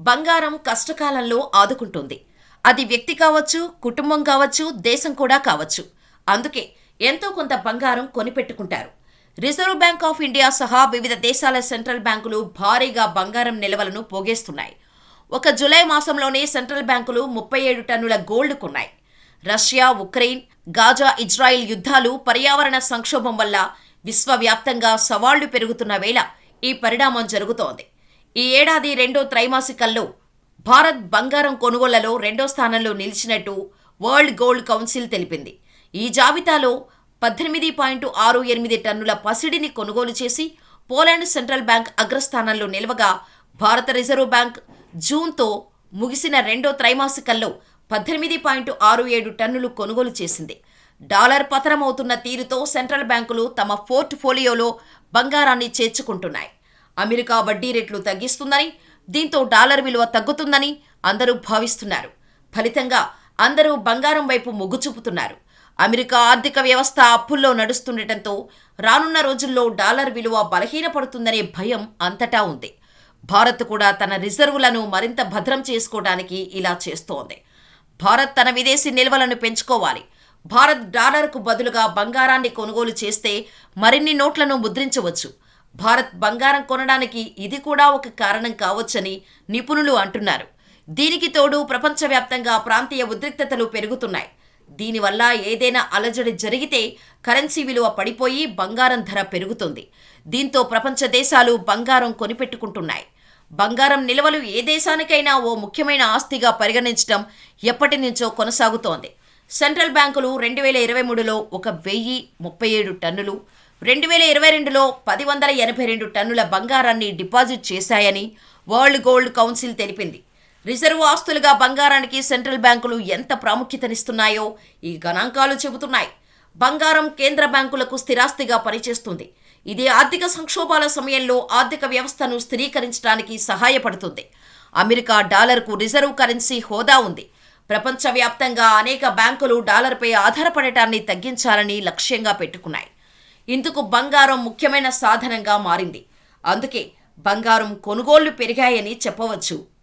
బంగారం కష్టకాలంలో ఆదుకుంటుంది. అది వ్యక్తి కావచ్చు కుటుంబం కావచ్చు దేశం కూడా కావచ్చు. అందుకే ఎంతో కొంత బంగారం కొనిపెట్టుకుంటారు. రిజర్వ్ బ్యాంక్ ఆఫ్ ఇండియా సహా వివిధ దేశాల సెంట్రల్ బ్యాంకులు భారీగా బంగారం నిల్వలను పోగేస్తున్నాయి. ఒక జులై మాసంలోనే సెంట్రల్ బ్యాంకులు ముప్పై ఏడు టన్నుల గోల్డ్ కొన్నాయి. రష్యా ఉక్రెయిన్ గాజా ఇజ్రాయిల్ యుద్ధాలు పర్యావరణ సంక్షోభం వల్ల విశ్వవ్యాప్తంగా సవాళ్ళు పెరుగుతున్న వేళ ఈ పరిణామం జరుగుతోంది. ఈ ఏడాది రెండో త్రైమాసికంలో భారత్ బంగారం కొనుగోళ్ళలో రెండో స్థానంలో నిలిచినట్టు వరల్డ్ గోల్డ్ కౌన్సిల్ తెలిపింది. ఈ జాబితాలో పద్దెనిమిది పాయింట్ ఆరు ఎనిమిది టన్నుల పసిడిని కొనుగోలు చేసి పోలాండ్ సెంట్రల్ బ్యాంక్ అగ్రస్థానంలో నిలవగా భారత రిజర్వ్ బ్యాంక్ జూన్తో ముగిసిన రెండో త్రైమాసికంలో పద్దెనిమిది పాయింట్ ఆరు ఏడు టన్నులు కొనుగోలు చేసింది. డాలర్ పతనమవుతున్న తీరుతో సెంట్రల్ బ్యాంకులు తమ పోర్ట్ఫోలియోలో బంగారాన్ని చేర్చుకుంటున్నాయి. అమెరికా వడ్డీ రేట్లు తగ్గిస్తుందని దీంతో డాలర్ విలువ తగ్గుతుందని అందరూ భావిస్తున్నారు. ఫలితంగా అందరూ బంగారం వైపు మొగ్గు చూపుతున్నారు. అమెరికా ఆర్థిక వ్యవస్థ అప్పుల్లో నడుస్తుండటంతో రానున్న రోజుల్లో డాలర్ విలువ బలహీనపడుతుందనే భయం అంతటా ఉంది. భారత్ కూడా తన రిజర్వులను మరింత భద్రం చేసుకోవడానికి ఇలా చేస్తోంది. భారత్ తన విదేశీ నిల్వలను పెంచుకోవాలి. భారత్ డాలర్కు బదులుగా బంగారాన్ని కొనుగోలు చేస్తే మరిన్ని నోట్లను ముద్రించవచ్చు. భారత్ బంగారం కొనడానికి ఇది కూడా ఒక కారణం కావచ్చని నిపుణులు అంటున్నారు. దీనికి తోడు ప్రపంచవ్యాప్తంగా ప్రాంతీయ ఉద్రిక్తతలు పెరుగుతున్నాయి. దీనివల్ల ఏదైనా అలజడి జరిగితే కరెన్సీ విలువ పడిపోయి బంగారం ధర పెరుగుతుంది. దీంతో ప్రపంచ దేశాలు బంగారం కొనిపెట్టుకుంటున్నాయి. బంగారం నిల్వలు ఏ దేశానికైనా ఓ ముఖ్యమైన ఆస్తిగా పరిగణించడం ఎప్పటి నుంచో కొనసాగుతోంది. సెంట్రల్ బ్యాంకులు రెండు వేల ఇరవై మూడులో ఒక వెయ్యి ముప్పై ఏడు టన్నులు రెండు వేల ఇరవై రెండులో పది వందల ఎనభై రెండు టన్నుల బంగారాన్ని డిపాజిట్ చేశాయని వరల్డ్ గోల్డ్ కౌన్సిల్ తెలిపింది. రిజర్వ్ ఆస్తులుగా బంగారానికి సెంట్రల్ బ్యాంకులు ఎంత ప్రాముఖ్యతనిస్తున్నాయో ఈ గణాంకాలు చెబుతున్నాయి. బంగారం కేంద్ర బ్యాంకులకు స్థిరాస్తిగా పనిచేస్తుంది. ఇది ఆర్థిక సంక్షోభాల సమయంలో ఆర్థిక వ్యవస్థను స్థిరీకరించడానికి సహాయపడుతుంది. అమెరికా డాలర్కు రిజర్వ్ కరెన్సీ హోదా ఉంది. ప్రపంచవ్యాప్తంగా అనేక బ్యాంకులు డాలర్పై ఆధారపడటాన్ని తగ్గించాలని లక్ష్యంగా పెట్టుకున్నాయి. ఇందుకు బంగారం ముఖ్యమైన సాధనంగా మారింది. అందుకే బంగారం కొనుగోళ్ళు పెరిగాయని చెప్పవచ్చు.